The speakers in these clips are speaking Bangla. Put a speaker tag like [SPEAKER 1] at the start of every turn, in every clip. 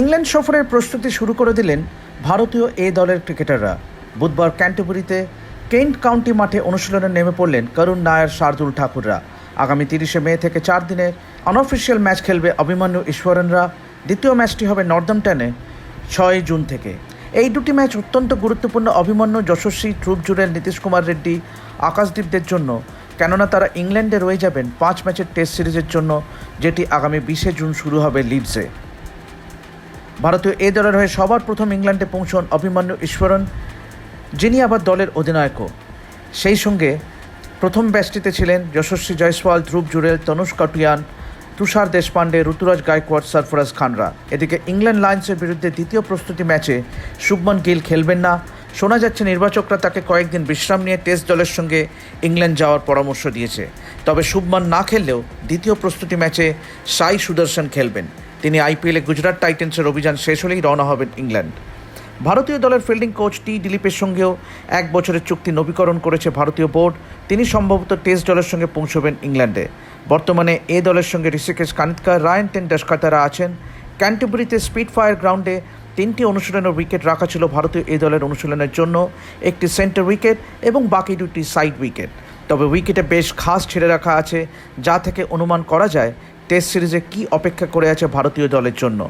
[SPEAKER 1] ইংল্যান্ড সফরের প্রস্তুতি শুরু করে দিলেন ভারতীয় এ দলের ক্রিকেটাররা। বুধবার ক্যান্টারবুরিতে কেন্ট কাউন্টি মাঠে অনুশীলনে নেমে পড়লেন করুণ নায়ার, শার্দুল ঠাকুররা। আগামী তিরিশে মে থেকে চার দিনের অনঅফিসিয়াল ম্যাচ খেলবে অভিমন্যু ঈশ্বরনরা। দ্বিতীয় ম্যাচটি হবে নর্দাম্পটনে ছয় জুন থেকে। এই দুটি ম্যাচ অত্যন্ত গুরুত্বপূর্ণ অভিমন্যু, যশস্বী ট্রুপ জুড়েল নীতিশ কুমার রেড্ডি, আকাশদীপদের জন্য। কেননা তারা ইংল্যান্ডে রয়ে যাবেন পাঁচ ম্যাচের টেস্ট সিরিজের জন্য, যেটি আগামী বিশে জুন শুরু হবে লিডসে ভারতীয় এ দলের হয়ে সবার প্রথম ইংল্যান্ডে পৌঁছন অভিমন্যু ঈশ্বরন যিনি আবার দলের অধিনায়কও। সেই সঙ্গে প্রথম ব্যাচটিতে ছিলেন যশস্বী জয়সওয়াল, ধ্রুব জুরেল তনুষ কাটুয়ান, তুষার দেশপান্ডে ঋতুরাজ গায়কোয়াড় সরফরাজ খানরা। এদিকে ইংল্যান্ড লায়ন্সের বিরুদ্ধে দ্বিতীয় প্রস্তুতি ম্যাচে শুভমন গিল খেলবেন না। শোনা যাচ্ছে নির্বাচকরা তাকে কয়েকদিন বিশ্রাম নিয়ে টেস্ট দলের সঙ্গে ইংল্যান্ড যাওয়ার পরামর্শ দিয়েছে। তবে শুভমন না খেললেও দ্বিতীয় প্রস্তুতি ম্যাচে সাই সুদর্শন খেলবেন। তিনি আইপিএলে গুজরাট টাইটেন্সের অভিযান শেষ হলেই রওনা হবেন ইংল্যান্ড। ভারতীয় দলের ফিল্ডিং কোচ টি দিলীপের সঙ্গেও এক বছরের চুক্তি নবীকরণ করেছে ভারতীয় বোর্ড। তিনি সম্ভবত টেস্ট দলের সঙ্গে পৌঁছবেন ইংল্যান্ডে। বর্তমানে এ দলের সঙ্গে Hrishikesh Kanitkar, Ryan ten Doeschate আছেন। ক্যান্টারবুরিতে স্পিড ফায়ার গ্রাউন্ডে তিনটি অনুশীলনের উইকেট রাখা ছিল ভারতীয় এ দলের অনুশীলনের জন্য। একটি সেন্টার উইকেট এবং বাকি দুটি সাইড উইকেট। তবে উইকেটে বেশ ঘাস ছেড়ে রাখা আছে, যা থেকে অনুমান করা যায় টেস্ট সিরিজে কী অপেক্ষা করে আছে ভারতীয় দলের জন্য?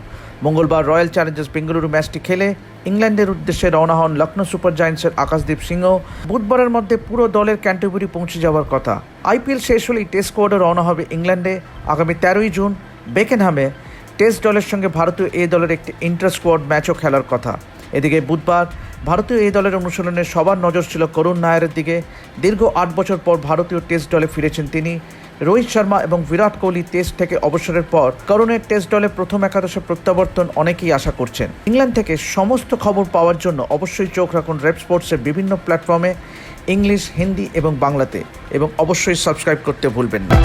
[SPEAKER 1] মঙ্গলবার রয়্যাল চ্যালেঞ্জার্স বেঙ্গালুরু ম্যাচটি খেলে ইংল্যান্ডের উদ্দেশ্যে রওনা হন লখনৌ সুপার জায়ান্টসের আকাশদীপ সিংহ। বুধবারের মধ্যে পুরো দলের ক্যান্টারবুরি পৌঁছে যাওয়ার কথা। আইপিএল শেষ হলেই টেস্ট স্কোয়াডে রওনা হবে ইংল্যান্ডে। আগামী তেরোই জুন বেকেনহামে টেস্ট দলের সঙ্গে ভারতীয় এ দলের একটি ইন্টার স্কোয়াড ম্যাচও খেলার কথা। এদিকে বুধবার ভারতীয় এই দলের অনুশীলনে সবার নজর ছিল করুণ নায়ারের দিকে। দীর্ঘ আট বছর পর ভারতীয় টেস্ট দলে ফিরেছেন তিনি। রোহিত শর্মা এবং বিরাট কোহলি টেস্ট থেকে অবসরের পর করণের টেস্ট দলে প্রথম একাদশে প্রত্যাবর্তন অনেকেই আশা করছেন। ইংল্যান্ড থেকে সমস্ত খবর পাওয়ার জন্য অবশ্যই চোখ রাখুন রেপ স্পোর্টসের বিভিন্ন প্ল্যাটফর্মে ইংলিশ হিন্দি এবং বাংলাতে। এবং অবশ্যই সাবস্ক্রাইব করতে ভুলবেন না।